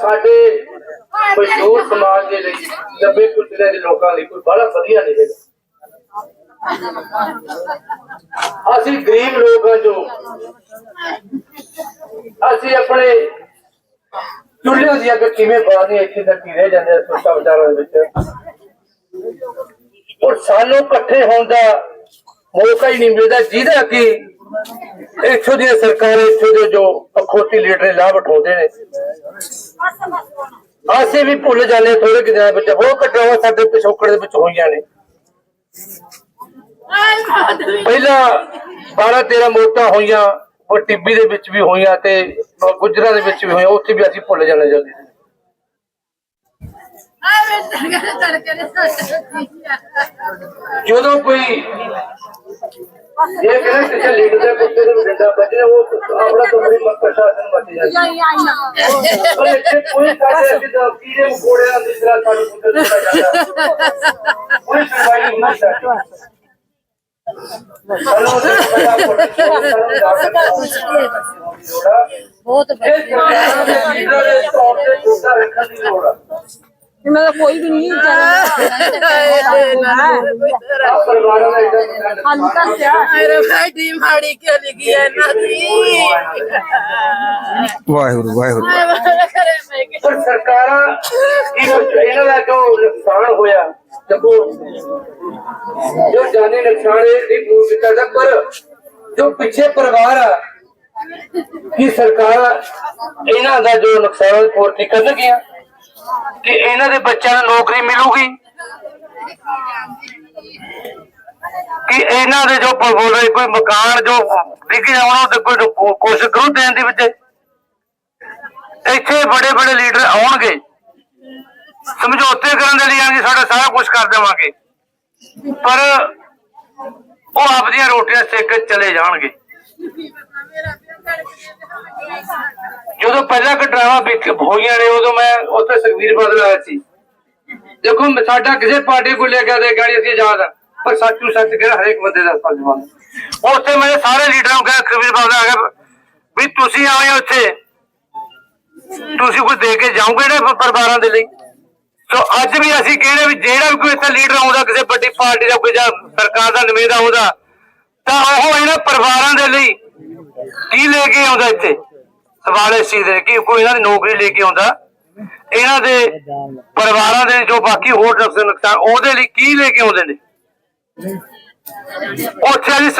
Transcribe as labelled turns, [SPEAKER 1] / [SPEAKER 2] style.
[SPEAKER 1] ਸਾਡੇ ਮਜ਼ਦੂਰ ਸਮਾਜ ਦੇ ਲਈ ਦੱਬੇ ਕੁਚਲੇ ਦੇ ਲੋਕਾਂ ਲਈ ਕੋਈ ਬੜਾ ਵਧੀਆ ਨਹੀਂ ਹੈਗਾ। ਅਸੀਂ ਗਰੀਬ ਲੋਕ ਹਾਂ ਜੋ। ਅਸੀਂ ਆਪਣੇ ਚੁੱਲ੍ਹਿਆਂ ਦੀ ਅੱਗ ਕਿਵੇਂ ਬਾਲਣੀ ਇੱਥੇ ਤੱਕ ਹੀ ਰਹਿ ਜਾਂਦੇ ਆ ਸੋਚਾਂ ਵਿਚਾਰਾਂ ਦੇ ਵਿੱਚ। ਔਰ ਸਾਨੂੰ ਇਕੱਠੇ ਹੋਣ ਦਾ ਮੌਕਾ ਹੀ ਨਹੀਂ ਮਿਲਦਾ, ਜਿਹਦਾ ਕਿ ਇੱਥੋਂ ਦੀਆਂ ਸਰਕਾਰਾਂ, ਇੱਥੋਂ ਦੇ ਜੋ ਅਖੋਤੀ ਲੀਡਰ ਲਾਭ ਉਠਾਉਂਦੇ ਨੇ। ਅਸੀਂ ਵੀ ਭੁੱਲ ਜਾਂਦੇ ਥੋੜੇ ਕਿ ਦਿਨਾਂ ਵਿੱਚ। ਬਹੁਤ ਘਟਨਾਵਾਂ ਸਾਡੇ ਪਿਛੋਕੜ ਦੇ ਵਿੱਚ ਹੋਈਆਂ ਨੇ। ਪਹਿਲਾਂ 12 13 ਮੌਤਾਂ ਹੋਈਆਂ ਉਹ ਟਿੱਬੀ ਦੇ ਵਿੱਚ ਵੀ ਹੋਈਆਂ ਤੇ ਗੁਜਰਾਂ ਦੇ ਵਿੱਚ ਵੀ ਹੋਈਆਂ ਉੱਥੇ ਵੀ ਅਸੀਂ ਭੁੱਲ ਜਾਣਾ ਜਲਦੀ। ਜਦੋਂ ਕੋਈ ਇਹ ਕਹਿੰਦਾ ਕਿਸੇ ਲੀਡਰ ਦੇ ਕੁੱਤੇ ਦੇ ਡੰਡਾ ਵੱਜੇ ਉਹ ਆਪਣਾ ਤੋਂ ਬੜੀ ਪ੍ਰਸ਼ਾਸਨ ਬਚ ਜਾਂਦਾ। ਪਰ ਇੱਥੇ ਕੋਈ ਕਾਹਦੇ ਅਸੀਂ ਤਾਂ ਕੀੜੇ ਮਕੋੜਿਆਂ ਦੀ ਤਰ੍ਹਾਂ ਸਾਨੂੰ ਕੁੱਤੇ ਦਿੱਤਾ ਜਾਂਦਾ। ਕੋਈ ਸੁਣਵਾਈ ਨਹੀਂ ਹੁੰਦੀ। ਸਾਡੀ ਸਾਨੂੰ ਉਹਦੇ ਤੇ
[SPEAKER 2] ਇਹਨਾਂ ਦਾ ਕੋਈ ਵੀ ਨਹੀਂ
[SPEAKER 3] ਮਾੜੀ ਲਿਖੀ ਹੈ
[SPEAKER 4] ਵਾਹਿਗੁਰੂ ਵਾਹਿਗੁਰੂ।
[SPEAKER 3] ਮੈਂ
[SPEAKER 1] ਪਰ ਸਰਕਾਰਾਂ ਇਹ- ਇਹਨਾਂ ਦਾ ਜੋ ਨੁਕਸਾਨ ਹੋਇਆ ਦੇਖੋ ਜੋ ਜਾਨੀ ਨੁਕਸਾਨ ਇਹ ਨਹੀਂ ਪੂਰ ਕੀਤਾ ਜਾ ਪਰ ਜੋ ਪਿੱਛੇ ਪਰਿਵਾਰ ਆ ਕੀ ਸਰਕਾਰ ਇਹਨਾਂ ਦਾ ਜੋ ਨੁਕਸਾਨ ਪੂਰਤੀ ਕਰਨਗੀਆਂ ਕਿ ਇਹਨਾਂ ਦੇ ਬੱਚਿਆਂ ਨੂੰ ਨੌਕਰੀ ਮਿਲੂਗੀ? ਕਿ ਇਹਨਾਂ ਦੇ ਜੋ ਪ- ਕੋਈ ਮਕਾਨ ਜੋ ਡਿੱਗ ਜਾਣਾ ਤੇ ਕੋਈ ਕੋਸ਼ਿਸ਼ ਕਰੂ ਦੇਣ ਦੀ ਵਿੱਚ? ਇੱਥੇ ਬੜੇ ਬੜੇ ਲੀਡਰ ਆਉਣਗੇ। ਸਮਝੌਤੇ ਕਰਨ ਦੇ ਲਈ ਆਣਗੇ, ਸਾਡਾ ਸਾਰਾ ਕੁਝ ਕਰ ਦੇਵਾਂਗੇ। ਪਰ ਉਹ ਆਪਦੀਆਂ ਰੋਟੀਆਂ ਸੇਕ ਕੇ ਚਲੇ ਜਾਣਗੇ। ਜਦੋਂ ਪਹਿਲਾਂ ਕਿ ਡਰਾਵਾ ਹੋਈਆਂ ਨੇ, ਉਦੋਂ ਮੈਂ ਉੱਥੇ ਸੁਖਵੀਰ ਬਾਦਲ ਆਇਆ ਸੀ। ਦੇਖੋ ਸਾਡਾ ਕਿਸੇ ਪਾਰਟੀ ਕੋਲ ਲੈ ਕੇ ਦੇ ਗਾੜੀ ਅਸੀਂ ਆਜ਼ਾਦ ਪਰ ਸੱਚ ਸੱਚ ਕਿਹੜਾ ਹਰੇਕ ਬੰਦੇ ਦਾ ਫਰਜ਼ ਉੱਥੇ ਮੈਂ ਸਾਰੇ ਲੀਡਰਾਂ ਨੂੰ ਕਿਹਾ ਸੁਖਵੀਰ ਬਾਦਲ ਆ ਗਿਆ, ਵੀ ਤੁਸੀਂ ਆਏ ਹੋ ਤੁਸੀਂ ਕੋਈ ਦੇ ਕੇ ਜਾਓਗੇ ਨਾ ਪਰਿਵਾਰਾਂ ਦੇ ਲਈ? ਸੋ ਅੱਜ ਵੀ ਅਸੀਂ ਕਹਿੰਦੇ ਵੀ ਜਿਹੜਾ ਵੀ ਕੋਈ ਇੱਥੇ ਲੀਡਰ ਆਉਂਦਾ, ਕਿਸੇ ਵੱਡੀ ਪਾਰਟੀ ਦਾ ਕੋਈ ਜਾਂ ਸਰਕਾਰ ਦਾ ਨੁਮਾਇੰਦਾ ਆਉਂਦਾ, ਤਾਂ ਉਹ ਇਹਨਾਂ ਪਰਿਵਾਰਾਂ ਦੇ ਲਈ ਕੀ ਲੈ ਕੇ ਆਉਂਦਾ ਇੱਥੇ? ਇਸ ਚੀਜ਼ ਦੇ ਕਿ ਕੋਈ ਇਹਨਾਂ ਦੀ ਨੌਕਰੀ ਲੈ ਕੇ ਆਉਂਦਾ? ਇਹਨਾਂ ਦੇ ਪਰਿਵਾਰਾਂ ਦੇ ਜੋ ਬਾਕੀ ਹੋਰ ਨੁਕਸਾਨ ਉਹਦੇ ਲਈ ਕੀ ਲੈ ਕੇ ਆਉਂਦੇ ਨੇ? ਉੱਥੇ